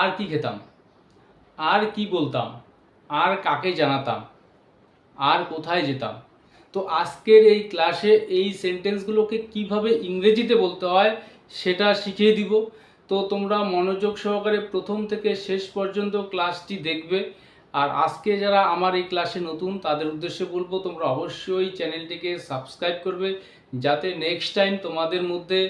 আর কি খেতাম? আর কি বলতাম? আর কাকে জানাতাম? আর কোথায় যেতাম? তো আজকের এই ক্লাসে এই সেন্টেন্সগুলোকে কীভাবে ইংরেজিতে বলতে হয় সেটা শিখিয়ে দিব। তো তোমরা মনোযোগ সহকারে প্রথম থেকে শেষ পর্যন্ত ক্লাসটি দেখবে। আর আজকে যারা আমার এই ক্লাসে নতুন, তাদের উদ্দেশ্যে বলব, তোমরা অবশ্যই চ্যানেলটিকে সাবস্ক্রাইব করবে। যাতে নেক্সট টাইম তোমাদের মধ্যে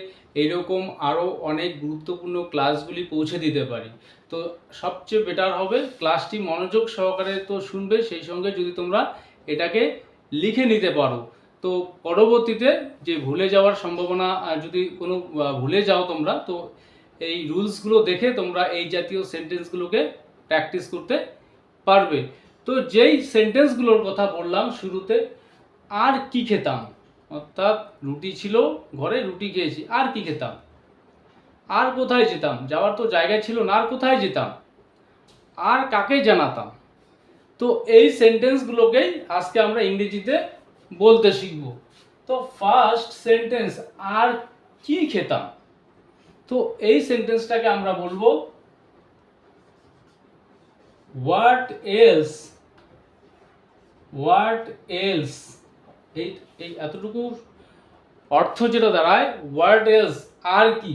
এইরকম আরও অনেক গুরুত্বপূর্ণ ক্লাসগুলি পৌঁছে দিতে পারি। তো সবচেয়ে বেটার হবে। ক্লাসটি মনোযোগ সহকারে তো শুনবে, সেই সঙ্গে যদি তোমরা এটাকে লিখে নিতে পারো। তো পরবর্তীতে যে ভুলে যাওয়ার সম্ভাবনা যদি কোনো ভুলে যাও তোমরা, তো এই রুলসগুলো দেখে তোমরা এই জাতীয় সেন্টেন্সগুলোকে প্র্যাকটিস করতে পারবে। তো যেই সেন্টেন্সগুলোর কথা বললাম শুরুতে, আর কি খেতাম? অর্থাৎ রুটি ছিল, ঘরে রুটি খেয়েছি, আর কি খেতাম? আর কোথায় যেতাম? যাওয়ার তো জায়গা ছিল না, আর কোথায় যেতাম? আর কাকে জানাতাম? তো এই সেন্টেন্সগুলোকেই আজকে আমরা ইংরেজিতে বলতে শিখব। তো ফার্স্ট সেন্টেন্স আর কি খেতাম? তো এই সেন্টেন্সটাকে আমরা বলব হোয়াট এলস হোয়াট এলস এই এতটুকু অর্থ যেটা দাঁড়ায় হোয়াট এলস আর কি?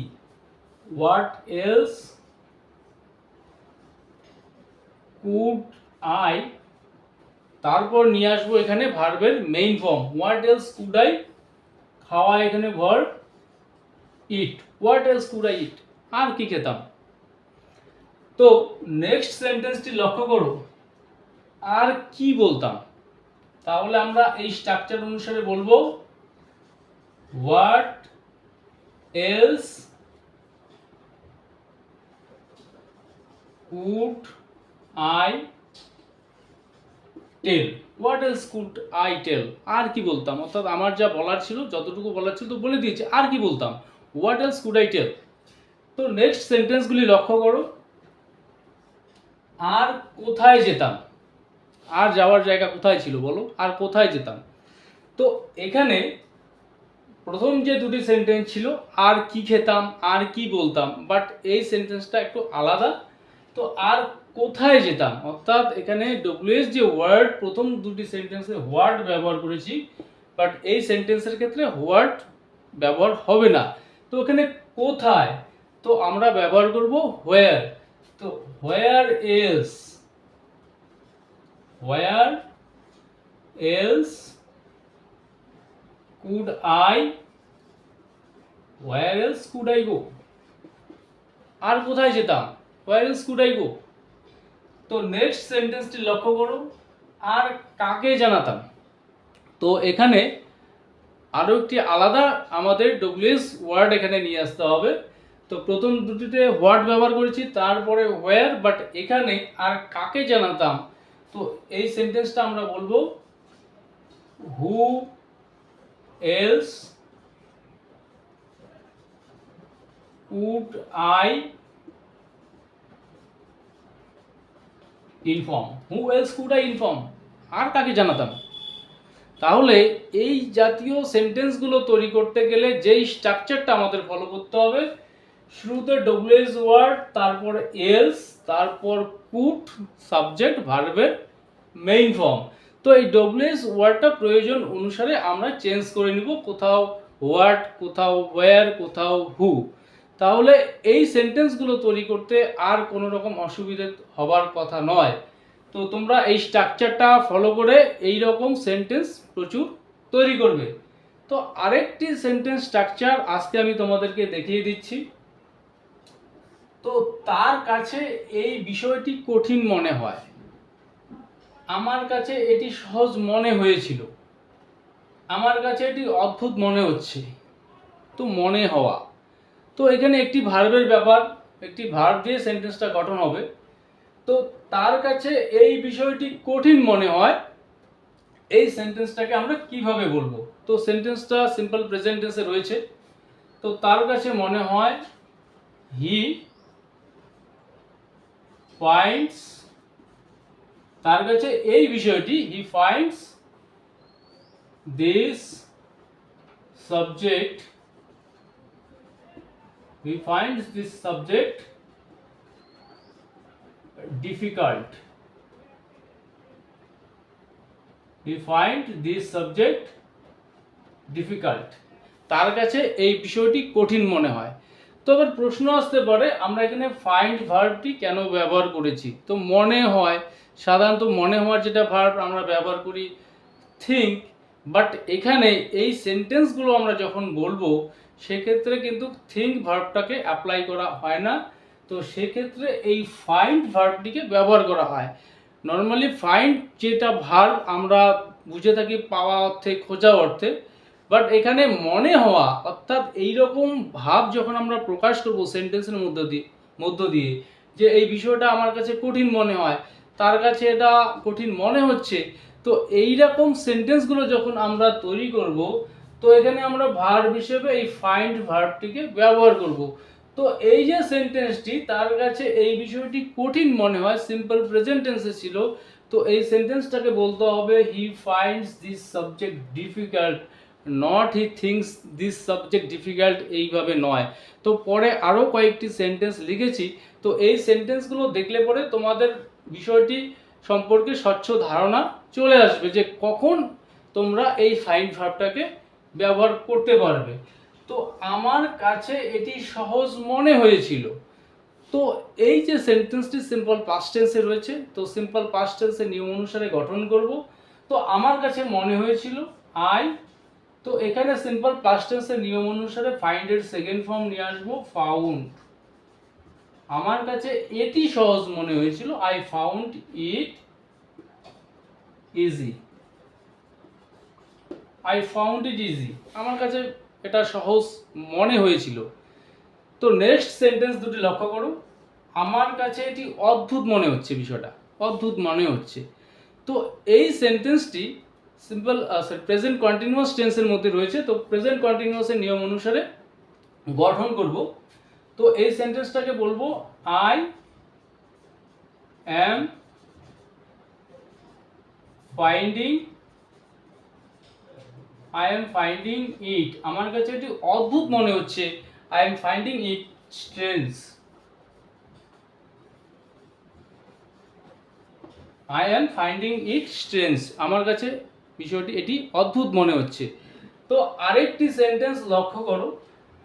হোয়াট এলস কুড আই তারপর নিয়ে আসব এখানে ভার্বের main form what else could I খাওয়া এখানে ভর eat what else could I eat আর কি খেতাম? তো নেক্সট সেন্টেন্সটি লক্ষ্য করো। আর কি বলতাম? তাহলে আমরা এই স্ট্রাকচার অনুসারে বলব। What else could I tell what else could I tell আর কি বলতাম? অর্থাৎ আমার যা বলার ছিল, যতটুকু বলার ছিল তো বলে দিয়েছি। আর কি বলতাম? What else could I tell তো নেক্সট সেন্টেন্সগুলি লক্ষ্য করো। আর কোথায় যেতাম? আর যাওয়ার জায়গা কোথায় ছিল বলো? আর কোথায় যেতাম? তো এখানে প্রথম যে দুটি সেন্টেন্স ছিল, আর কি খেতাম, আর কি বলতাম বাট এই সেন্টেন্সটা একটু আলাদা। তো আর কোথায় যেতাম? অর্থাৎ এখানে ডব্লিউএস যে ওয়ার্ড প্রথম দুটি সেন্টেন্সে হোয়াট ব্যবহার করেছি বাট এই সেন্টেন্সের ক্ষেত্রে হোয়াট ব্যবহার হবে না। তো এখানে কোথায়? তো আমরা ব্যবহার করব হোয়ার তো where else where else could I where else could I go আর কোথায় যেতাম? হোয়ার এলস কুড আই তো নেক্সট সেন্টেন্সটি লক্ষ্য করো, আর কাকে জানাতাম? তো এখানে আরও একটি আলাদা আমাদের ডব্লিউএস ওয়ার্ড এখানে নিয়ে আসতে হবে। তো প্রথম দুটিতে হোয়াট ব্যবহার করেছি, তারপরে হোয়ার বাট এখানে আর কাকে জানাতাম? তো এই সেন্টেন্সটা আমরা বলব who else would I inform who else could I inform আর কাকে জানাতাম? তাহলে এই জাতীয় সেন্টেন্সগুলো তৈরি করতে গেলে যেই স্ট্রাকচারটা আমাদের ফলো করতে হবে শুরুতে ডব্লিউএস ওয়ার্ড তারপর এলস তারপর কুট সাবজেক্ট ভার্বের মেইন ফর্ম তো এই ডব্লিউএস ওয়ার্ডটা প্রয়োজন অনুসারে আমরা চেঞ্জ করে নিব কোথাও হোয়াট কোথাও ওয়্যার কোথাও হু তাহলে এই সেন্টেন্সগুলো তৈরি করতে আর কোনো রকম অসুবিধে হবার কথা নয়। তো তোমরা এই স্ট্রাকচারটা ফলো করে এই রকম সেন্টেন্স প্রচুর তৈরি করবে। তো আরেকটি সেন্টেন্স স্ট্রাকচার আজকে আমি তোমাদেরকে দেখিয়ে দিচ্ছি। তো তার কাছে এই বিষয়টি কঠিন মনে হয়। আমার কাছে এটি সহজ মনে হয়েছিল। আমার কাছে এটি অদ্ভুত মনে হচ্ছে। তো মনে হওয়া। তো এখানে একটি ভার্বের ব্যাপার, একটি ভার্ব দিয়ে সেন্টেন্সটা গঠন হবে। তো তার কাছে এই বিষয়টি কঠিন মনে হয়, এই সেন্টেন্সটাকে আমরা কীভাবে বলব? তো সেন্টেন্সটা সিম্পল প্রেজেন্ট টেন্সে রয়েছে। তো তার কাছে মনে হয় হি ফাইন্ডস তার কাছে এই বিষয়টি he finds this subject he finds this subject difficult. He find this subject difficult. তার কাছে এই বিষয়টি কঠিন মনে হয়। তো এবার প্রশ্ন আসতে পারে, আমরা এখানে ফাইন্ড ভার্বটি কেন ব্যবহার করেছি? তো মনে হয়, সাধারণত মনে হওয়ার যেটা ভার্ব আমরা ব্যবহার করি থিঙ্ক বাট এখানে এই সেন্টেন্সগুলো আমরা যখন বলব, সেক্ষেত্রে কিন্তু থিঙ্ক ভার্বটাকে অ্যাপ্লাই করা হয় না। তো সেক্ষেত্রে এই ফাইন্ড ভার্বটিকে ব্যবহার করা হয়। নর্মালি ফাইন্ড যেটা ভার্ব আমরা বুঝে থাকি পাওয়া অর্থে, খোঁজা অর্থে। বাট এখানে মনে হওয়া, অর্থাৎ এই রকম ভাব যখন আমরা প্রকাশ করব সেন্টেন্সের মধ্য দিয়ে মধ্য দিয়ে, যে এই বিষয়টা আমার কাছে কঠিন মনে হয়, তার কাছে এটা কঠিন মনে হচ্ছে তো এই রকম সেন্টেন্সগুলো যখন আমরা তৈরি করব, তো এখানে আমরা ভার্ব হিসেবে এই ফাইন্ড ভার্বটিকে ব্যবহার করব। তো এই যে সেন্টেন্সটি তার কাছে এই বিষয়টি কঠিন মনে হয় সিম্পল প্রেজেন্ট টেন্সে ছিল। তো এই সেন্টেন্সটাকে বলতে হবে he finds this subject difficult not he thinks this subject difficult এইভাবে নয়। তো পরে আরও কয়েকটি সেন্টেন্স লিখেছি। তো এই সেন্টেন্সগুলো দেখলে পরে তোমাদের বিষয়টি সম্পর্কে স্বচ্ছ ধারণা চলে আসবে যে কখন তোমরা এই ফাইন ভার্বটাকে ব্যবহার করতে পারবে। তো আমার কাছে এটি সহজ মনে হয়েছিল। তো এই যে সেন্টেন্সটি সিম্পল পাস্ট টেন্সে রয়েছে, তো সিম্পল পাস্ট নিয়ম অনুসারে গঠন করব। তো আমার কাছে মনে হয়েছিল আই তো এখানে সিম্পল পাস্ট টেন্সের নিয়ম অনুসারে ফাইন্ড এর সেকেন্ড ফর্ম নিয়ে আসব ফাউন্ড আমার কাছে এটি সহজ মনে হয়েছিল I found it easy I found it easy আমার কাছে এটা সহজ মনে হয়েছিল। তো নেক্সট সেন্টেন্স দুটি লক্ষ্য করো। আমার কাছে এটি অদ্ভুত মনে হচ্ছে বিষয়টা। অদ্ভুত মনে হচ্ছে। তো এই সেন্টেন্সটি সিম্পল প্রেজেন্ট কন্টিনিউয়াস টেন্সের মধ্যে রয়েছে। তো প্রেজেন্ট কন্টিনিউয়াসের নিয়ম অনুসারে গঠন করব। তো এই সেন্টেন্সটাকে বলব I am finding I am finding it আমার কাছে এটি অদ্ভুত মনে হচ্ছে। I am finding it strange I am finding it strange আমার কাছে বিষয়টি এটি অদ্ভুত মনে হচ্ছে। তো আরেকটি সেন্টেন্স লক্ষ্য করো।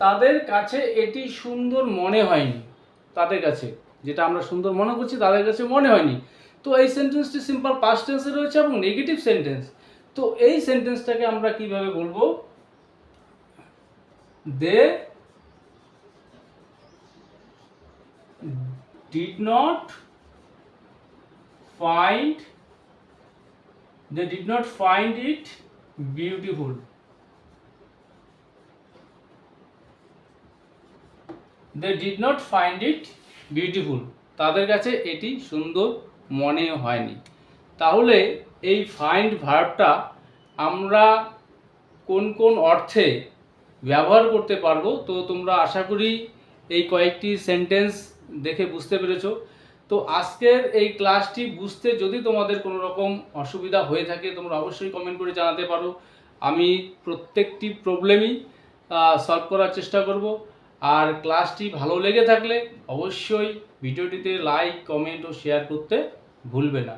তাদের কাছে এটি সুন্দর মনে হয়নি। তাদের কাছে, যেটা আমরা সুন্দর মনে করছি, তাদের কাছে মনে হয়নি। তো এই সেন্টেন্সটি সিম্পল পাস্ট টেন্সে রয়েছে এবং নেগেটিভ সেন্টেন্স তো এই সেন্টেন্সটাকে আমরা কীভাবে বলব? They did not find, they did not find it beautiful they did not find it beautiful তাদের কাছে এটি সুন্দর মনে হয়নি। তাহলে এই ফাইন্ড ভার্বটা আমরা কোন কোন অর্থে ব্যবহার করতে পারব? তো তোমরা আশা করি এই কয়েকটি সেন্টেন্স দেখে বুঝতে পেরেছ। তো আজকের এই ক্লাসটি বুঝতে যদি তোমাদের কোনো রকম অসুবিধা হয়ে থাকে, তোমরা অবশ্যই কমেন্ট করে জানাতে পারো। আমি প্রত্যেকটি প্রবলেমই সলভ করার চেষ্টা করব। আর ক্লাসটি ভালো লেগে থাকলে অবশ্যই ভিডিওটিতে লাইক কমেন্ট ও শেয়ার করতে ভুলবে না।